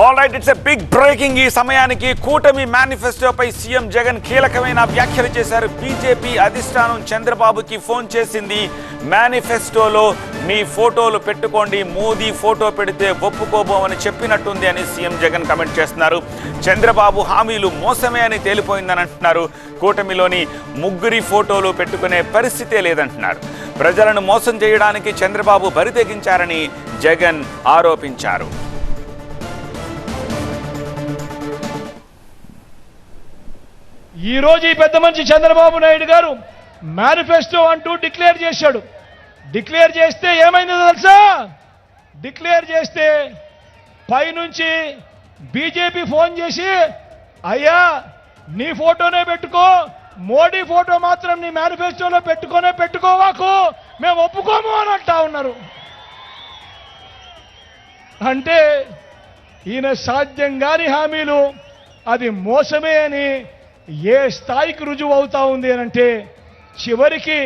All right it's a big breaking ఈ సమయానికి కూటమి మేనిఫెస్టోపై సీఎం జగన్ కీలకమైన వ్యాఖ్యలు చేశారు. బీజేపీ అధిష్టానం చంద్రబాబుకి ఫోన్ చేసింది. మేనిఫెస్టోలో మీ ఫోటోలు పెట్టుకోండి మోదీ ఫోటో పెడితే ఒప్పుకోబోమని చెప్పినట్టుంది అని సీఎం జగన్ కమెంట్ చేస్తున్నారు. చంద్రబాబు హామీలు మోసమే అని తేలిపోయిందని అంటున్నారు. కూటమిలోని ముగ్గురి ఫోటోలు పెట్టుకునే పరిస్థితే లేదంటున్నారు. ప్రజలను మోసం చేయడానికి చంద్రబాబు బరితెగించారని జగన్ ఆరోపించారు. ఈ రోజు ఈ పెద్ద మనిషి చంద్రబాబు నాయుడు గారు మేనిఫెస్టో అంటూ డిక్లేర్ చేశాడు. డిక్లేర్ చేస్తే ఏమైందో తెలుసా? డిక్లేర్ చేస్తే పైనుంచి బీజేపీ ఫోన్ చేసి అయ్యా నీ ఫోటోనే పెట్టుకో మోడీ ఫోటో మాత్రం నీ మేనిఫెస్టోలో పెట్టుకోనే పెట్టుకోవాకు మేము ఒప్పుకోము అని అంటా ఉన్నారు. అంటే ఈయన సాధ్యం కాని హామీలు అది మోసమే అని ఏ స్థాయికి రుజువు అవుతా ఉంది అని అంటే చివరికి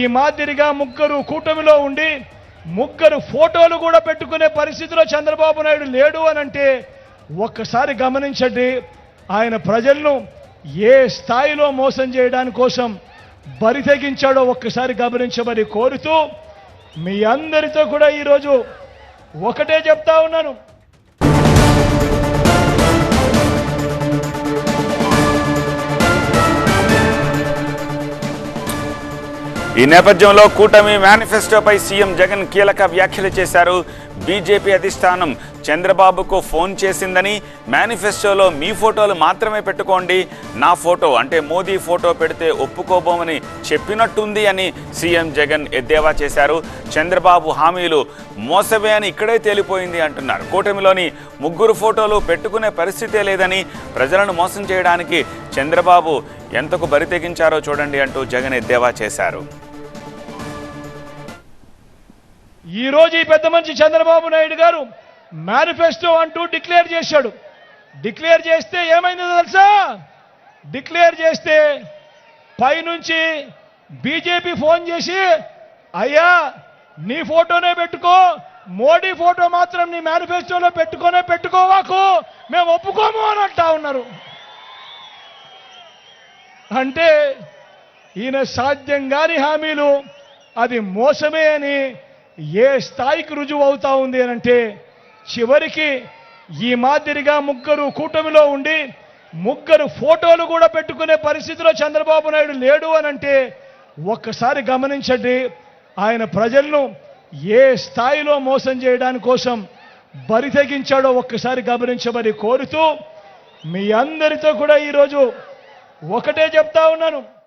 ఈ మాదిరిగా ముగ్గురు కూటమిలో ఉండి ముగ్గురు ఫోటోలు కూడా పెట్టుకునే పరిస్థితిలో చంద్రబాబు నాయుడు లేడు అనంటే ఒక్కసారి గమనించండి ఆయన ప్రజలను ఏ స్థాయిలో మోసం చేయడాని కోసం బరి తెగించాడో ఒక్కసారి గమనించమని కోరుతూ మీ అందరితో కూడా ఈరోజు ఒకటే చెప్తా ఉన్నాను. ఈ నేపథ్యంలో కూటమి మేనిఫెస్టోపై సీఎం జగన్ కీలక వ్యాఖ్యలు చేశారు. బీజేపీ అధిష్టానం చంద్రబాబుకు ఫోన్ చేసిందని మేనిఫెస్టోలో మీ ఫోటోలు మాత్రమే పెట్టుకోండి నా ఫోటో అంటే మోదీ ఫోటో పెడితే ఒప్పుకోబోమని చెప్పినట్టుంది అని సీఎం జగన్ ఎద్దేవా చేశారు. చంద్రబాబు హామీలు మోసమే అని ఇక్కడే తేలిపోయింది అంటున్నారు. కూటమిలోని ముగ్గురు ఫోటోలు పెట్టుకునే పరిస్థితే లేదని ప్రజలను మోసం చేయడానికి చంద్రబాబు ఎంతకు బరి తెగించారో చూడండి అంటూ జగన్ ఎద్దేవా చేశారు. ఈ రోజు ఈ పెద్ద మనిషి చంద్రబాబు నాయుడు గారు మేనిఫెస్టో అంటూ డిక్లేర్ చేశాడు. డిక్లేర్ చేస్తే ఏమైందో తెలుసా? డిక్లేర్ చేస్తే పైనుంచి బీజేపీ ఫోన్ చేసి అయ్యా నీ ఫోటోనే పెట్టుకో మోడీ ఫోటో మాత్రం నీ మేనిఫెస్టోలో పెట్టుకోనే పెట్టుకోవాకు మేము ఒప్పుకోము అని అంటా ఉన్నారు. అంటే ఈయన సాధ్యం కాని హామీలు అది మోసమే అని ఏ స్థాయికి రుజువు అవుతా ఉంది అని అంటే చివరికి ఈ మాదిరిగా ముగ్గురు కూటమిలో ఉండి ముగ్గురు ఫోటోలు కూడా పెట్టుకునే పరిస్థితిలో చంద్రబాబు నాయుడు లేడు అని అంటే ఒక్కసారి గమనించండి ఆయన ప్రజలను ఏ స్థాయిలో మోసం చేయడాని కోసం బరితెగించాడో ఒక్కసారి గమనించమని కోరుతూ మీ అందరితో కూడా ఈరోజు ఒకటే చెప్తా ఉన్నాను.